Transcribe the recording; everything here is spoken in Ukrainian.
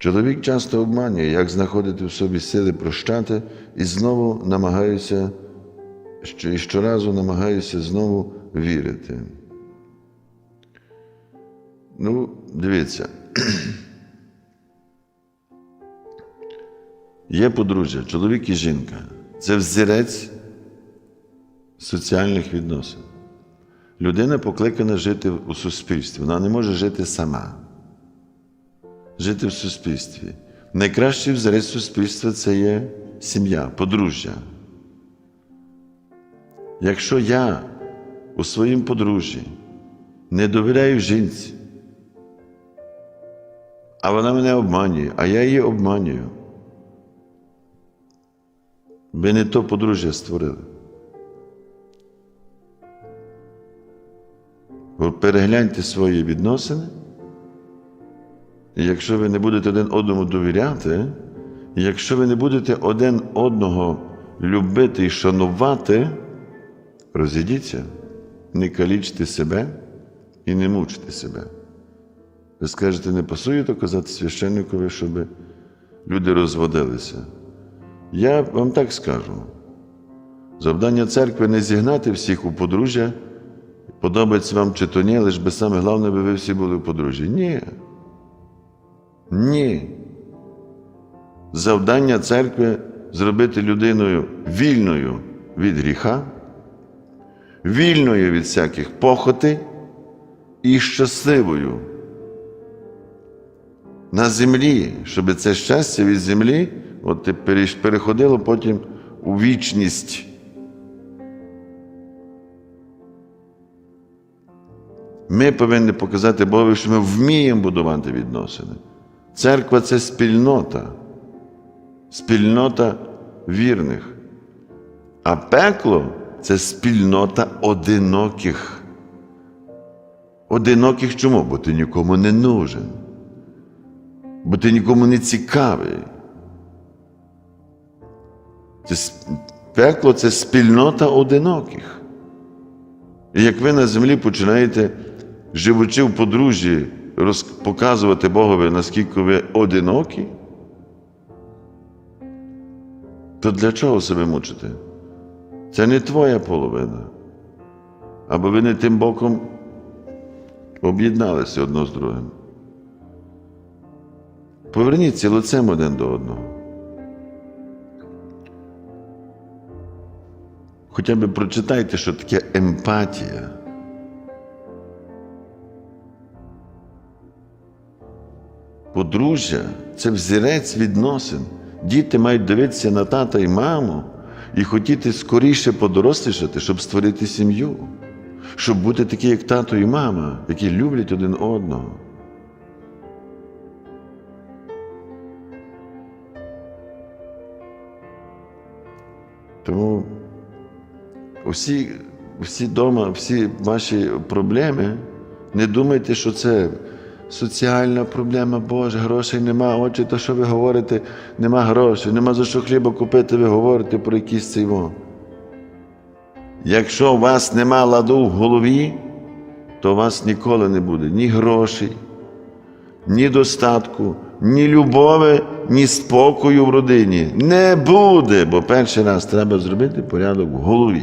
Чоловік часто обманює, як знаходити в собі сили прощати, і знову намагаюся, і щоразу намагаюся знову вірити. Ну, дивіться. Є подружжя, чоловік і жінка. Це взірець соціальних відносин. Людина покликана жити у суспільстві. Вона не може жити сама. Жити в суспільстві. Найкращий взірець суспільства це є сім'я, подружжя. Якщо я у своїм подружжі не довіряю жінці, а вона мене обманює, а я її обманюю. Ви не то подружжя створили. Перегляньте свої відносини. Якщо ви не будете один одному довіряти, якщо ви не будете один одного любити і шанувати, розійдіться, не калічте себе і не мучте себе. Ви скажете, не пасує то казати священникові, щоб люди розводилися. Я вам так скажу. Завдання церкви не зігнати всіх у подружжя, подобається вам чи то ні, лише би саме головне, би ви всі були в подружжі. Ні. Ні. Завдання церкви зробити людиною вільною від гріха, вільною від всяких похотей і щасливою. На землі, щоб це щастя від землі от ти переходило потім у вічність. Ми повинні показати Богові, що ми вміємо будувати відносини. Церква це спільнота, спільнота вірних. А пекло це спільнота одиноких. Одиноких чому? Бо ти нікому не нужен, бо ти нікому не цікавий. Це, пекло це спільнота одиноких. І як ви на землі починаєте, живучи в подружжі, показувати Богові, наскільки ви одинокі, то для чого себе мучити? Це не твоя половина. Або ви не тим боком об'єдналися одно з другим. Поверніться лицем один до одного. Хоча б прочитайте, що таке емпатія. Подружжя це взірець відносин. Діти мають дивитися на тата і маму і хотіти скоріше подорослішати, щоб створити сім'ю, щоб бути такі, як тато і мама, які люблять один одного. Тому усі, всі дома, всі ваші проблеми, не думайте, що це соціальна проблема, Боже, грошей нема, отче, то що ви говорите, нема грошей, нема за що хліба купити, ви говорите про якийсь цей во. Якщо у вас нема ладу в голові, то у вас ніколи не буде ні грошей, ні достатку, ні любові, ні спокою в родині. Не буде, бо перший раз треба зробити порядок в голові.